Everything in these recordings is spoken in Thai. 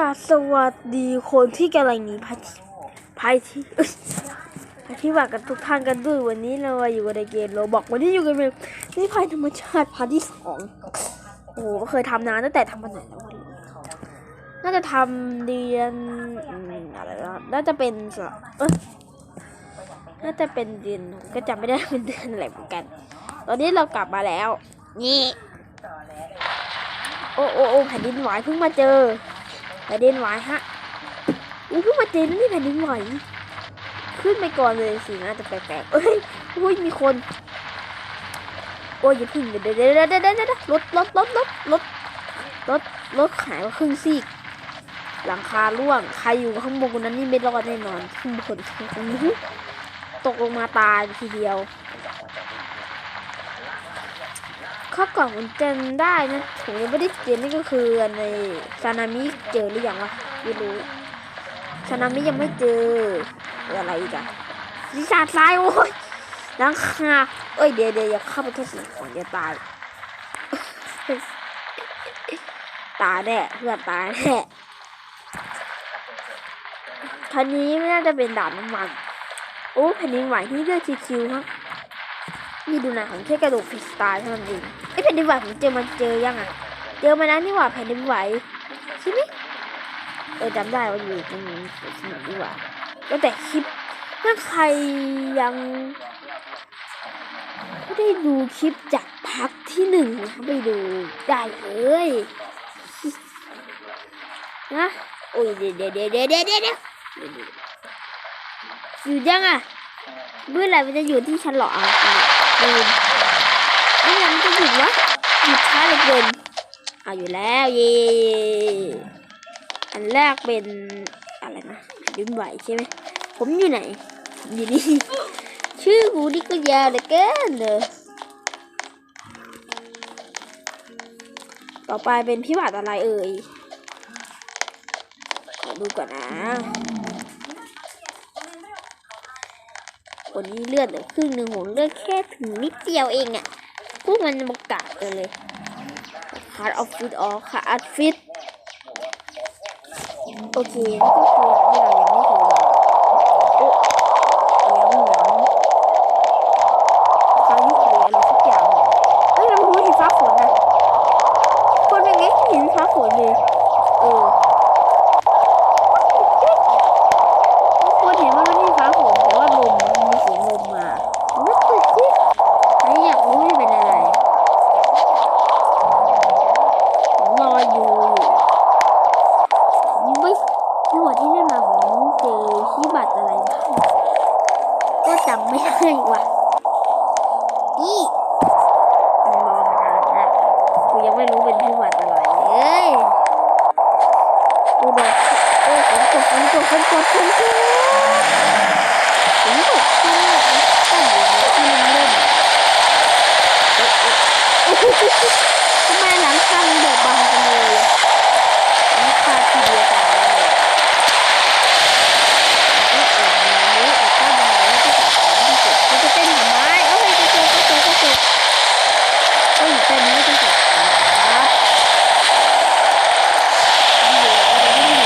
กาบสวัสดีคนที่กำลังหนีภัยภัยที่เอ้ยภัยที่ว่ากันทุกท่านกันด้วยวันนี้เราอยู่ในเกมโรบอกวันนี้อยู่กันเป็นนี่ภัยธรรมชาติพาร์ทที่สองโอ้โหเคยทำนานตั้งแต่ทำมาไหนแล้ววะน่าจะทำเดือนอะไรวะน่าจะเป็นสะเอยน่าจะเป็นเดือนก็จำไม่ได้เป็นเดือนอะไรเหมือนกัน ตอนนี้เรากลับมาแล้ว นี่ โอ้โอ้โอ้แผ่นดินไหวเพิ่งมาเจอ แผ่นดินไหวฮะอู้เพิ่งมาเจอนี่แผ่นดินไหวขึ้นไปก่อนเลยสิน่าจะแปลกๆเอ้ยอุ้ยมีคน โอ้ยอย่าพึ่งเดี๋ยวเดี๋ยวเดี๋ยวเดี๋ยวเดี๋ยวเดี๋ยวรถรถรถรถรถรถรถหายครึ่งซีก หลังคาร่วง ใครอยู่ข้างบนคนนั้นนี่ไม่รอดแน่นอนขึ้นบนตกลงมาตายทีเดียว ข้อกล่องมันเจนได้นะผมยังไม่ได้เจนนี่ก็คือในซานามิเจอหรือยังวะไม่รู้ซานามิยังไม่เจออะไรอีกอะวิชาทรายโอ้ยหลังคาเอ้ยเดี๋ยวเดี๋ยวอย่าเข้าไปแค่สิ่งของอย่าตาย ตายแน่เพื่อนตายแน่ทันนี้ไม่น่าจะเป็นด่านน้ำมัน โอ้แผ่นดินไหวที่เลือกชิวๆครับนี่ดูนะผมแค่กระดูกฟรีสไตล์เท่านั้นเอง แผ่นดินไหวผมเจอมันเจอยังอะ เจอมาแล้วนี่หว่าแผ่นดินไหวใช่ไหมเออจำได้ว่าอยู่ตรงนี้สนุกดีกว่าตั้งแต่คลิปถ้าใครยังไม่ได้ดูคลิปจากพักที่หนึ่งนะไปดูได้เลยนะโอ้ยเดี๋ยวเดี๋ยวเดี๋ยวเดี๋ยวเดี๋ยวเดดอยู่ยังอะเมื่อไหร่มันจะอยู่ที่ฉันหรออะลืมไอ้ยังมันจะ หยุดวะหยุดช้าเหลือเกินเอาอยู่แล้วเย่อันแรกเป็นอะไรนะดินไหวใช่ไหมผมอยู่ไหนอยู่นี่ชื่อกูนี่ก็ยาวเหลือเกินเลยต่อไปเป็นพิบัติอะไรเอ่ยขอดูก่อนนะคนนี้เลือดเหลือครึ่งหนึ่งผมเลือดแค่ถึงนิดเดียวเองอะ่ะ กูมันมากาดกันเลยคาร์ดออฟฟิศอ๋อคาร์ดฟิตโอเคนี่ก็คือที่เรายังไม่เคยลองโอ้เหนียวเหนียวเขายุคหรืออะไรสักอย่างเนี่ยเฮ้ยเราไม่รู้หิฟ้าฝนนะคนเป็นไงหิฟ้าฝนเลยเออ คนเห็นว่ามันไม่มีฟ้าฝนแต่ว่าลมมันมีเสียงลมมาไม่ตื่นที่ใครอยากรู้ว่าเป็นอะไรผมรออยู่ยังไม่ที่หัวที่ได้มาผมเจอที่บัตรอะไรบ้างก็ จำไม่ได้ว่ะนี่มันรอนานนะกูยังไม่รู้เป็นที่บัตรอะไรเลยกูบอกโอ้ฝนตกฝนตกฝนตกฝนตก ผมบอกว่าตั้งอยู่ในที่มันเล่นทำไมหลังคามันแบบบางจังเลยหลังคาทีเดียวกันเลยก็เออนี้ออกข้างบันไดแล้วก็ตัดที่สุดมันจะเต้นทำไมเอ้ยกระโจกกระโจกกระโจกเอ้ยเต้นไม่ต้องตัดครับนี่เลยอะไรนี่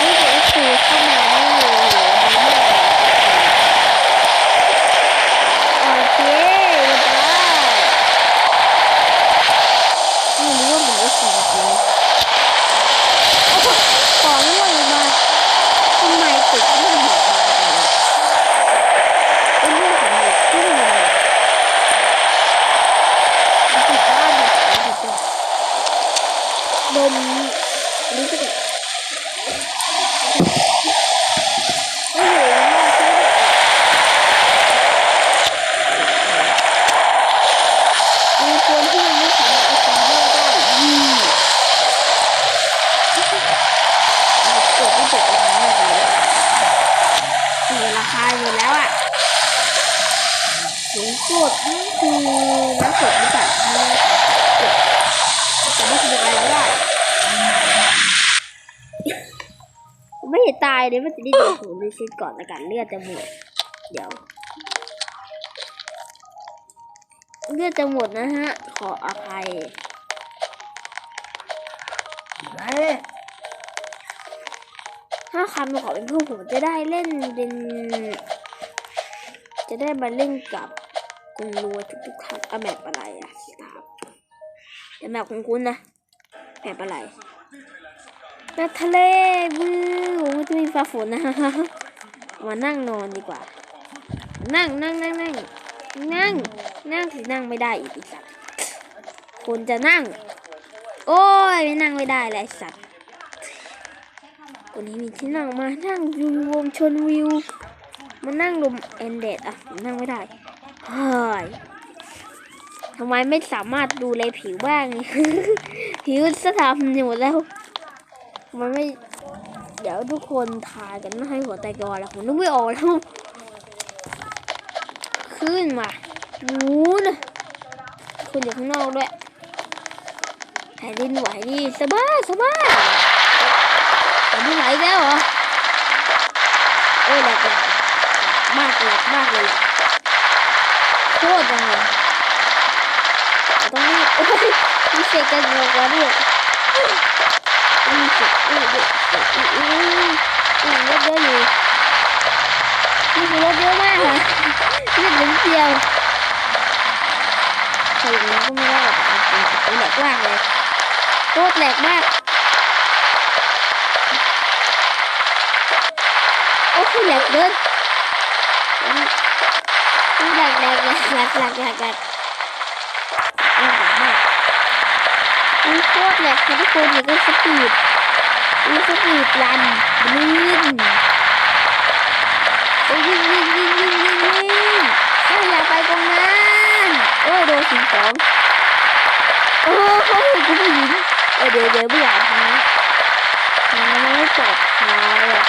นี่เดี๋ยวคือเข้ามานี่เลย โอเคเรียบร้อยไม่รู้ว่ามันได้กี่นาทีโอ้โหต่อเนื่องมาทำไมตึกไม่หมดมาเลยเป็นเรื่องของเด็กที่มันมันติดบ้านเนี่ยมันติดแบบลมนี่ก็แบบไม่รู้ว่าใช่ไหม มีคนที่ยังไม่สามารถเอาความรอดได้อืมเอาเกิดไม่ตกอะไรมากเลยเสียราคาอยู่แล้วอะ สูงสุดนั่คือน้ำสดหรือเปล่ไม่แน่ใจแต่ไม่คืออะไรก็ได้ผมไม่เห็นตายเลยมันจะได้เดี๋ยวผมรีเซ็ตก่อนละกันเลือดจะหมด เดี๋ยว เลือดจะหมดนะฮะ ขออภัยถ้าคำมาขอเป็นเพื่อนผมจะได้เล่นเป็น จะได้มาเล่นกับ คุณรัวทุกๆท่านเอาแบบอะไรอะครับแต่แบบของคุณนะแบบอะไรแบบทะเลวิวมันจะมีฟ้าฝนนะมานั่งนอนดีกว่า นั่งนั่งนั่งนั่งนั่งนั่งสินั่งไม่ได้อีกไอสัตว์คนจะนั่ง โอ้ยไม่นั่งไม่ได้เลยสัตว์วันนี้มีที่นั่งมานั่งวิววงชนวิวมานั่งลมเอ็นเดดอะนั่งไม่ได้ เฮ้ยทำไมไม่สามารถดูแลผิวบ้าง ผิวจะทำอยู่แล้ว มันไม่ เดี๋ยวทุกคนทายกันให้หัวใจก่อนแล้วผมนึกไม่ออกแล้ว ขึ้นมาวูนะคุณอยู่ข้างนอกด้วยแผ่นดินไหวดีสบายสบายแผ่นดินไหวแล้วเหรอโอ้ยแหลกแหลกมากแหลกมากเลย голодом. Потому... Ой, еще опять было говорил. Я горю. Я горю. Я горю. ใครรู้ก็ไม่ได้แหลกมากเลยโคตรแหลกมากโอ้ยแหลกเดิน หลกแหลกแหลกแหลกแหลกแหลกแหลกโอ้ยแหลกมากมันโคตรแหลกค่ะทุกคนอย่างก็สปีดมีสปีดรันลื่นโอ้ยวิ่งวิ่งวิ่งวิ่งวิ่งวิ่งโอ้ยอย่าไปตรงนั้นโอ้ยโดนสิงสองโอ้ยคุณผู้หญิงเอ้ยเดี๋ยวเดี๋ยวไม่อยากทำนะทำแล้วไม่ปลอดภัยอะ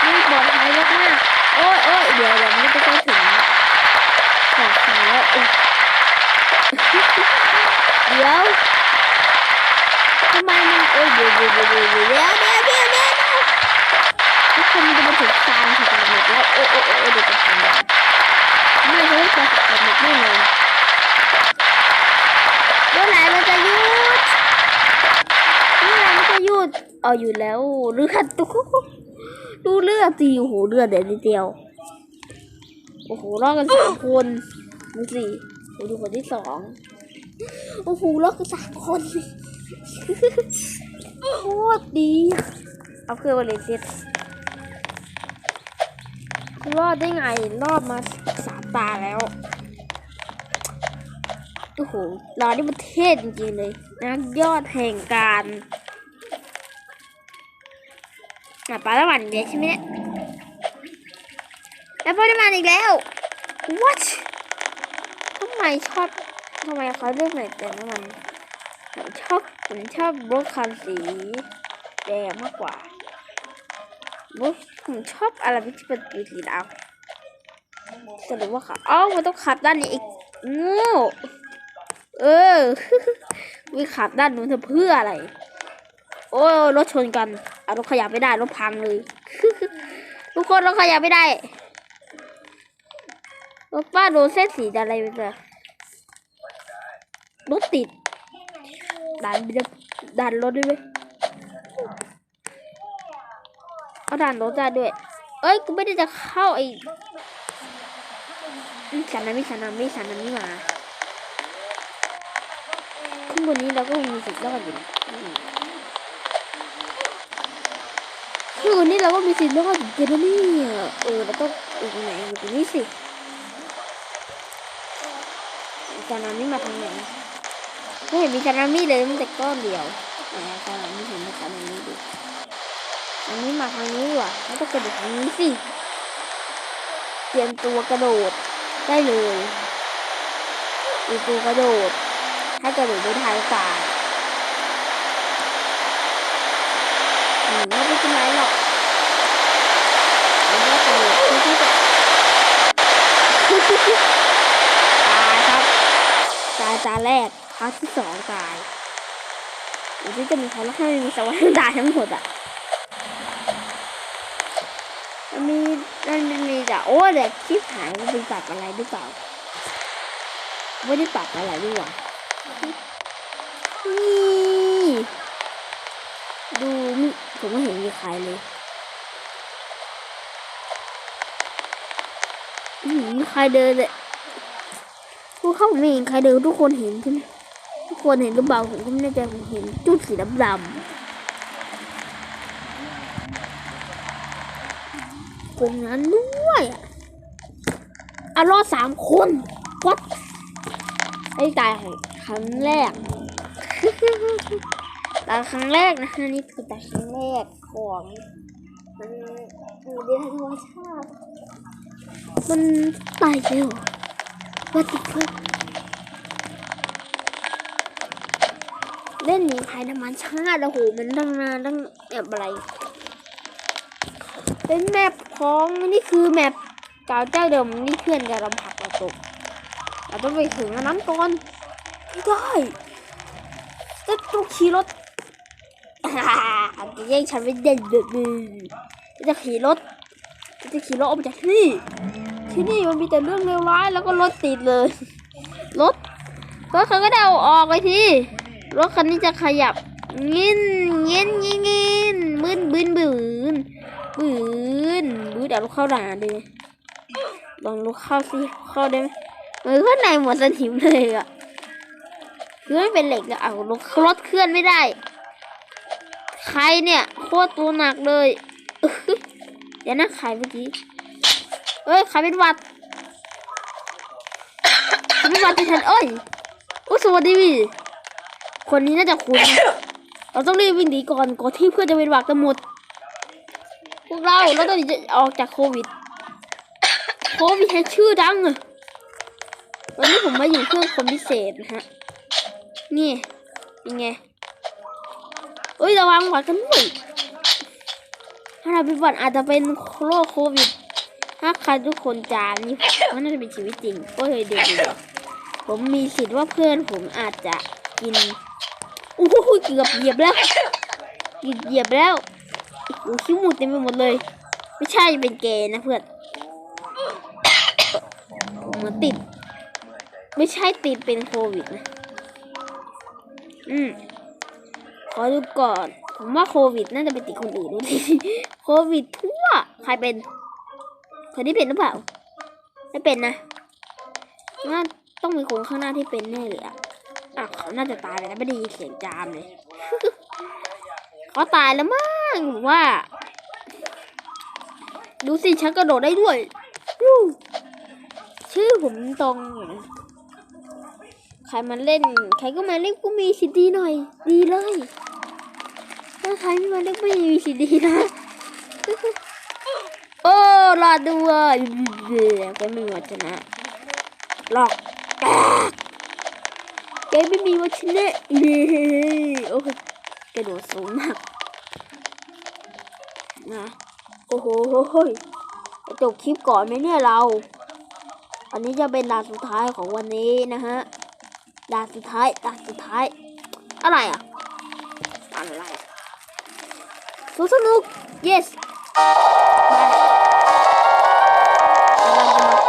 ไม่ปลอดภัยมากมากๆโอ้ยโอ้ยเดี๋ยวเดี๋ยวมันจะใกล้ถึง ขอบคุณแล้วเดี๋ยวทำไมมันโอ้ยเดี๋ยวเดี๋ยวเดี๋ยวเดี๋ยวเดี๋ยวเดี๋ยวเดี๋ยวเดี๋ยวเดี๋ยวทุกคนมันจะมาถึงทางถึงกำหนดแล้วโอ้โอ้โอ้เดี๋ยวจะทำแล้ไม่จะไม่จะถึงกำหนดแน่นอนเมื่อไหร่มันจะหยุดเมื่อไหร่มันจะหยุดเอาอยู่แล้วหรือดตุ๊กดูเลือดสิโอ้โหเลือดเดี๋ยวนิดเดียว อ้โหรอดกันสามคนดูสิโอ้ดูคนที่สองโอ้โหรอดกันสามคนโคตรดีเอาเครื่องมาเลยเซ็ตรอดได้ไง รอดมาสามตาแล้วโอ้โหเรานี่มันเทศจริงๆเลยนักยอดแห่งการอะปลาละวันเดียใช่ไหมเนี่ย แล้วปลาละวันอีกแล้ว what ทำไมชอบทำไมเขาเลือกไหนแต่น้ำมันผมชอบผมชอบรถคันสีแดงมากกว่ารถผมชอบอะไรที่เป็นสีดำสรุปว่าขับอ้าวมันต้องขับด้านนี้อีกง่เออวิ่งขับด้านนู้นเพื่ออะไร โอ้รถชนกันเอารถขยับไม่ได้รถพังเลยทุกคนรถขยับไม่ได้ รถป้าโดนเส้นสีอะไรไปเลยรถติดดันไปจะดันรถด้วยไหมเอาดันรถได้ด้วย เอ้ยกูไม่ได้จะเข้าไอ้นี่ฉันนะไม่ฉันนะไม่ฉันนะไม่มาขึ้นบนนี้เราก็มีสิทธิ์รอดอยู่นะอืมคือวันนี้เราก็มีสิทธิ์รอดอยู่กันนะเนี่เออเราต้องอยู่ตรงไหนอยู่ตรงนี้สิ จานามิมาทางไหนไม่เห็นมีจานามิเลยมันแต่ก้อนเดียวอ่าจานามิเห็นมาจานามิดูอันนี้มาทางนี้ว่าแล้วต้องกระโดดทางนี้สิเตรียมตัวกระโดดได้เลยเตรียมตัวกระโดดให้กระโดดด้วยท้ายกายอืมไม่เป็นไรหรอก แล้วก็กระโดดเพื่อที่จะตายครับ ตาแรกครั้งที่สองตายหรือที่จะมีใครแล้วให้มีสวรรค์ตายทั้งหมดอะมันมีมันมีแต่โอ้เด็กที่หายมันเป็นปรับอะไรหรือเปล่าไม่ได้ปรับอะไรด้วยว่ะนี่ใครเลยมีใครเดินเลย เขาไม่เห็นใครเดินทุกคนเห็นใช่ไหมทุกคนเห็นหรือเปล่าผมก็ไม่แน่ใจผมเห็นจุดสีดำดๆตรงนั้นด้วยอะอะรอดสามคนวัดไอ้ตายครั้งแรกตายครั้งแรกนะคะนี่คือตายครั้งแรกของมันอยู่ในธรรมชาติมันตายเร็ว ว่าติดเพื่อนเล่นหนีภัยธรรมชาติโอ้โหมันตั้งนานตั้งแบบอะไร เป็นแมปของนี่คือแมปเก่าเจ้าเดิมนี่เพื่อนจะลำผักเราตกเราต้องไปถึงนั้นก่อนไม่ได้จะต้องขี่รถจะแย่งฉันไม่ได้เลยจะขี่รถจะขี่รถออกจากที่ ที่นี่มันมีแต่เรื่องเลวร้ายแล้วก็รถติดเลย รถรถเขาก็เดาออกไปทีรถคันนี้จะขยับงินเงินงินงินบืนบืนบืนบืนบืนเดี๋ยวลูกเข้าด่านดิลองลูกเข้าสิเข้าได้ไหมเออข้างในหมดสนิมเลยอะคือไม่เป็นเหล็กอะเอารถรถเคลื่อนไม่ได้ ใครเนี่ย โคตรตัวหนักเลยเดี๋ยวนะใครเมื่อกี้ เอ้ยใครเป็นหวัดใครเป็นหวัดที่ฉันเอ้ยโอ้สวัสดีพี่คนนี้น่าจะคุ้นเราต้องรีบวิ่งหนีก่อนก่อนที่เพื่อนจะเป็นหวัดกันหมดพวกเราเราต้องหนีจะออกจากโควิดโควิดแฮชื่อดังอะวันนี้ผมมาอยู่เครื่องคนพิเศษนะฮะนี่เป็นไงเอ้ยระวังหวัดกันด้วยถ้าเราเป็นหวัดอาจจะเป็นโรคโควิด ถ้าใครทุกคนจามนี่มันน่าจะเป็นชีวิตจริงก็เลยเด็กๆผมมีสิทธิ์ว่าเพื่อนผมอาจจะกินอู้หูเกือบเหยียบแล้วเกือบเหยียบแล้วโอ้ขี้มูกเต็มไปหมดเลย ไม่ใช่เป็นเกย์นะเพื่อนผมเหมือนติด ไม่ใช่ติดเป็นโควิดนะอืมขอดูก่อน ผมว่าโควิดน่าจะไปติดคนอื่นดูดิโควิดทั่ว ใครเป็น คนที่เป็นหรือเปล่า ไม่เป็นนะว่าต้องมีคนข้างหน้าที่เป็นแน่เลยอะอะเขาน่าจะตายไปแล้วไม่ได้ยินเสียงจามเลย เขาตายแล้วมั้งผมว่า ดูสิฉันกระโดดได้ด้วยวู้ชื่อผมตรงอยู่นะใครมาเล่น ใครก็มาเล่นก็มีสิทธิ์ดีหน่อย ดีเลย ถ้าใครไม่มาเล่นไม่มีสิทธิ์ดีนะโอ้ รอดด้วยเดี๋ยวก็ไม่มีวันชนะหลอกแกไม่มีวันชนะเลยโอ้โหกระโดดสูงมากนะโอ้โหจบคลิปก่อนไหมเนี่ยเรา อันนี้จะเป็นด่านสุดท้ายของวันนี้นะฮะด่านสุดท้ายด่านสุดท้าย อะไรอะอะไรสนุกสนุก yes เ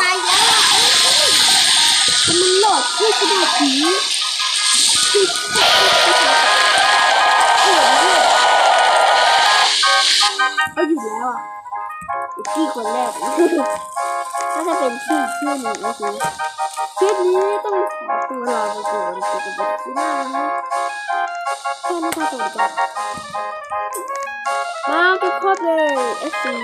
ตายแล้วอะมันหลอกที่กระโดดผีเอาอยู่แล้วอะพี่คนแรกถ้าจะเป็นพี่ชื่อหนี้ก็คือคลิปนี้ต้องขอตัวลาไปก่อนเจอกันใหม่ที่หน้านะแค่นี้ก็จบแล้วมาไปครบเลย FC